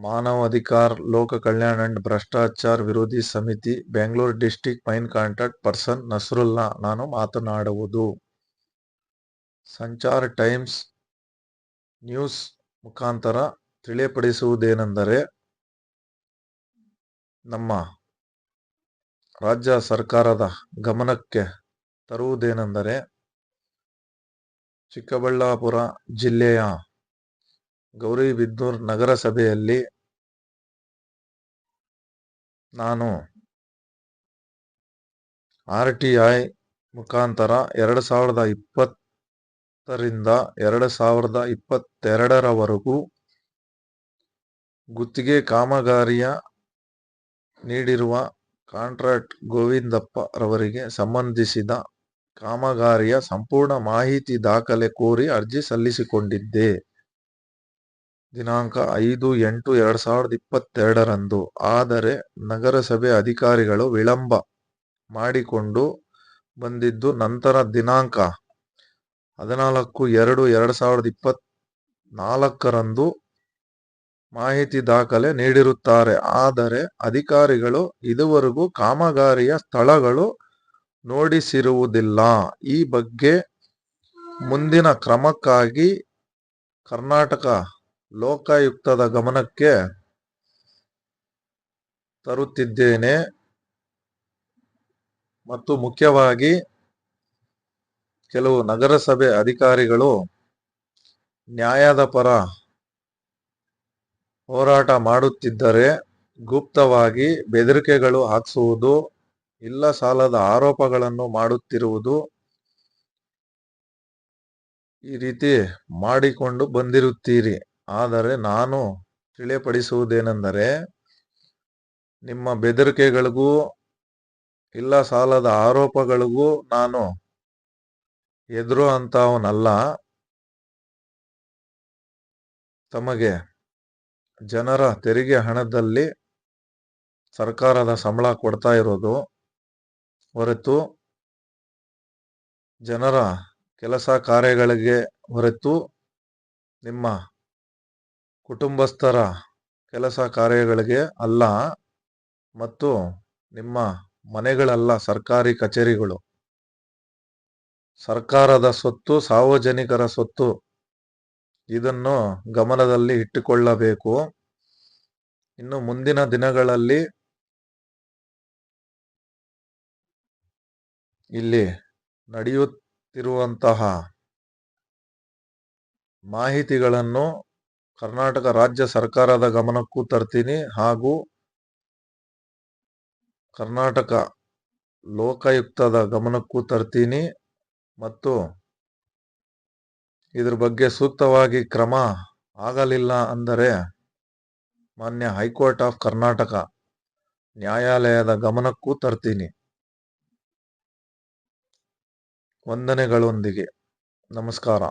ಮಾನವಾಧಿಕಾರ್, ಲೋಕ ಕಲ್ಯಾಣ್ ಅಂಡ್ ಭ್ರಷ್ಟಾಚಾರ ವಿರೋಧಿ ಸಮಿತಿ, Bengaluru district main contact person Nasrulla. ನಾನು ಮಾತನಾಡುವುದು ಸಂಚಾರ ಟೈಮ್ಸ್ ನ್ಯೂಸ್ ಮುಖಾಂತರ ತಿಳಿಯಪಡಿಸುವುದೇನೆಂದರೆ, ನಮ್ಮ ರಾಜ್ಯ ಸರ್ಕಾರದ ಗಮನಕ್ಕೆ ತರುವುದೇನೆಂದರೆ, ಚಿಕ್ಕಬಳ್ಳಾಪುರ ಜಿಲ್ಲೆಯ ಗೌರಿಬಿದನೂರು ನಗರಸಭೆಯಲ್ಲಿ ನಾನು ಆರ್ ಟಿ ಐ ಮುಖಾಂತರ ಎರಡು ಸಾವಿರದ ಇಪ್ಪತ್ತರಿಂದ ಎರಡು ಸಾವಿರದ ಇಪ್ಪತ್ತೆರಡರವರೆಗೂ ಗುತ್ತಿಗೆ ಕಾಮಗಾರಿಯ ನೀಡಿರುವ ಕಾಂಟ್ರಾಕ್ಟ್ ಗೋವಿಂದಪ್ಪ ರವರಿಗೆ ಸಂಬಂಧಿಸಿದ ಕಾಮಗಾರಿಯ ಸಂಪೂರ್ಣ ಮಾಹಿತಿ ದಾಖಲೆ ಕೋರಿ ಅರ್ಜಿ ಸಲ್ಲಿಸಿಕೊಂಡಿದ್ದೆ. ದಿನಾಂಕ ಐದು ಎಂಟು ಎರಡ್ ಸಾವಿರದ ಇಪ್ಪತ್ತೆರಡರಂದು. ಆದರೆ ನಗರಸಭೆ ಅಧಿಕಾರಿಗಳು ವಿಳಂಬ ಮಾಡಿಕೊಂಡು ಬಂದಿದ್ದು ನಂತರ ದಿನಾಂಕ ಹದಿನಾಲ್ಕು ಎರಡು ಎರಡ್ ಸಾವಿರದ ಇಪ್ಪತ್ ನಾಲ್ಕರಂದು ಮಾಹಿತಿ ದಾಖಲೆ ನೀಡಿರುತ್ತಾರೆ. ಆದರೆ ಅಧಿಕಾರಿಗಳು ಇದುವರೆಗೂ ಕಾಮಗಾರಿಯ ಸ್ಥಳಗಳು ನೋಡಿಸಿರುವುದಿಲ್ಲ. ಈ ಬಗ್ಗೆ ಮುಂದಿನ ಕ್ರಮಕ್ಕಾಗಿ ಕರ್ನಾಟಕ ಲೋಕಾಯುಕ್ತದ ಗಮನಕ್ಕೆ ತರುತ್ತಿದ್ದೇನೆ ಮತ್ತು ಮುಖ್ಯವಾಗಿ ಕೆಲವು ನಗರಸಭೆ ಅಧಿಕಾರಿಗಳು ನ್ಯಾಯದ ಪರ ಹೋರಾಟ ಮಾಡುತ್ತಿದ್ದರೆ ಗುಪ್ತವಾಗಿ ಬೆದರಿಕೆಗಳು ಹಾಕಿಸುವುದು, ಇಲ್ಲ ಸಾಲದ ಆರೋಪಗಳನ್ನು ಮಾಡುತ್ತಿರುವುದು ಈ ರೀತಿ ಮಾಡಿಕೊಂಡು ಬಂದಿರುತ್ತೀರಿ. ಆದರೆ ನಾನು ತಿಳಿಪಡಿಸುವುದೇನೆಂದರೆ ನಿಮ್ಮ ಬೆದರಿಕೆಗಳಿಗೂ, ಇಲ್ಲ ಸಾಲದ ಆರೋಪಗಳಿಗೂ ನಾನು ಎದುರು ಅಂತವನಲ್ಲ ತಮಗೆ ಜನರ ತೆರಿಗೆ ಹಣದಲ್ಲಿ ಸರ್ಕಾರದ ಸಂಬಳ ಕೊಡ್ತಾ ಇರೋದು ಹೊರತು ಜನರ ಕೆಲಸ ಕಾರ್ಯಗಳಿಗೆ ಹೊರತು ನಿಮ್ಮ ಕುಟುಂಬಸ್ಥರ ಕೆಲಸ ಕಾರ್ಯಗಳಿಗೆ ಅಲ್ಲ ಮತ್ತು ನಿಮ್ಮ ಮನೆಗಳಲ್ಲ ಸರ್ಕಾರಿ ಕಚೇರಿಗಳು. ಸರ್ಕಾರದ ಸ್ವತ್ತು ಸಾರ್ವಜನಿಕರ ಸ್ವತ್ತು ಇದನ್ನು ಗಮನದಲ್ಲಿ ಇಟ್ಟುಕೊಳ್ಳಬೇಕು. ಇನ್ನು ಮುಂದಿನ ದಿನಗಳಲ್ಲಿ ಇಲ್ಲಿ ನಡೆಯುತ್ತಿರುವಂತಹ ಮಾಹಿತಿಗಳನ್ನು ಕರ್ನಾಟಕ ರಾಜ್ಯ ಸರ್ಕಾರದ ಗಮನಕ್ಕೂ ತರ್ತೀನಿ. ಹಾಗೂ ಕರ್ನಾಟಕ ಲೋಕಾಯುಕ್ತದ ಗಮನಕ್ಕೂ ತರ್ತೀನಿ. ಮತ್ತು ಇದ್ರ ಬಗ್ಗೆ ಸೂಕ್ತವಾಗಿ ಕ್ರಮ ಆಗಲಿಲ್ಲ ಅಂದರೆ ಮಾನ್ಯ ಹೈಕೋರ್ಟ್ ಆಫ್ ಕರ್ನಾಟಕ ನ್ಯಾಯಾಲಯದ ಗಮನಕ್ಕೂ ತರ್ತೀನಿ. ವಂದನೆಗಳೊಂದಿಗೆ. ನಮಸ್ಕಾರ.